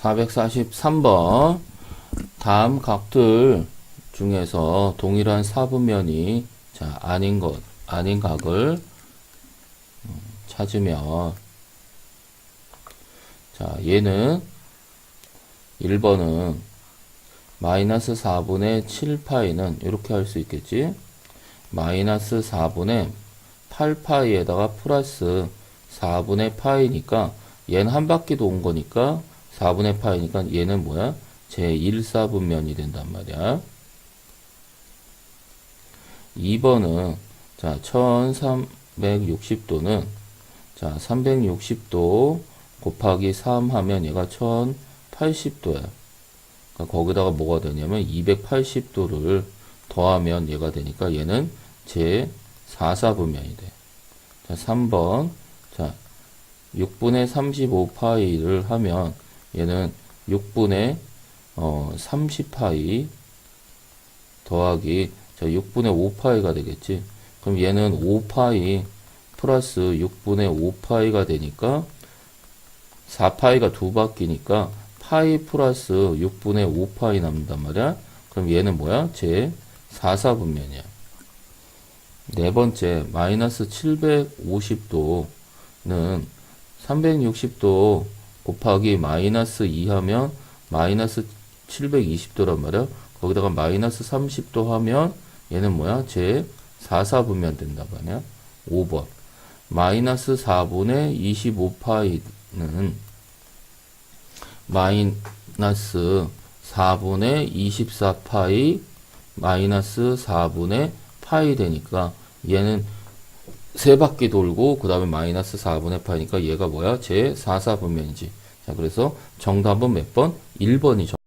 443번. 다음 각들 중에서 동일한 사분면이 자, 아닌 것, 아닌 각을 음, 찾으면 자, 얘는 1번은 마이너스 4분의 7파이는 이렇게 할 수 있겠지? 마이너스 4분의 8파이에다가 플러스 4분의 파이니까 얘는 한 바퀴 도온 거니까 4분의 파이니까 얘는 뭐야? 제 1사분면이 된단 말이야. 2번은 자 1360도는 자 360도 곱하기 3 하면 얘가 1080도야. 그러니까 거기다가 뭐가 되냐면 280도를 더하면 얘가 되니까 얘는 제 4사분면이 돼. 자 3번 자 6분의 35파이를 하면 얘는 6분의 어 30파이 더하기 자 6분의 5파이가 되겠지. 그럼 얘는 5파이 플러스 6분의 5파이가 되니까 4파이가 두 바퀴니까 파이 플러스 6분의 5파이 남는단 말이야. 그럼 얘는 뭐야? 제 4사분면이야. 네 번째, 마이너스 750도는 360도 곱하기 마이너스 2 하면 마이너스 720도란 말이야. 거기다가 마이너스 30도 하면 얘는 뭐야? 제 4사분면 된단 말이야. 5번. 마이너스 4분의 25파이는 마이너스 4분의 24파이 마이너스 4분의 파이 되니까 얘는 세 바퀴 돌고 그 다음에 마이너스 4분의 파이니까 얘가 뭐야? 제 4사분면이지. 자, 그래서 정답은 몇 번? 1번이 정